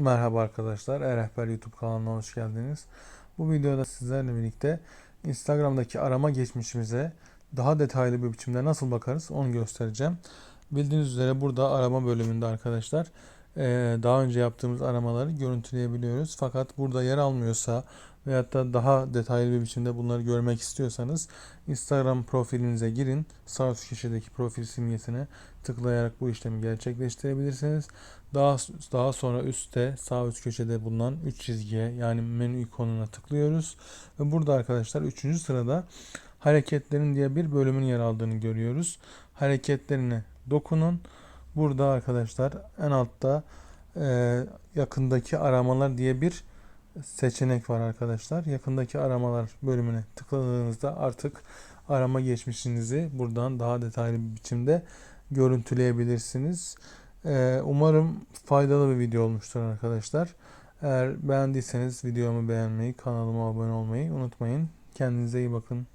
Merhaba arkadaşlar, E-Rehber YouTube kanalına hoş geldiniz. Bu videoda sizlerle birlikte Instagram'daki arama geçmişimize daha detaylı bir biçimde nasıl bakarız onu göstereceğim. Bildiğiniz üzere burada arama bölümünde arkadaşlar daha önce yaptığımız aramaları görüntüleyebiliyoruz. Fakat burada yer almıyorsa veyahut da daha detaylı bir biçimde bunları görmek istiyorsanız Instagram profilinize girin. Sağ üst köşedeki profil simgesine tıklayarak bu işlemi gerçekleştirebilirsiniz. Daha daha sonra üstte sağ üst köşede bulunan 3 çizgiye yani menü ikonuna tıklıyoruz. Ve burada arkadaşlar 3. sırada hareketlerin diye bir bölümün yer aldığını görüyoruz. Hareketlerine dokunun. Burada arkadaşlar en altta e, yakındaki aramalar diye bir seçenek var arkadaşlar. Yakındaki aramalar bölümüne tıkladığınızda artık arama geçmişinizi buradan daha detaylı bir biçimde görüntüleyebilirsiniz. Ee, umarım faydalı bir video olmuştur arkadaşlar. Eğer beğendiyseniz videomu beğenmeyi, kanalıma abone olmayı unutmayın. Kendinize iyi bakın.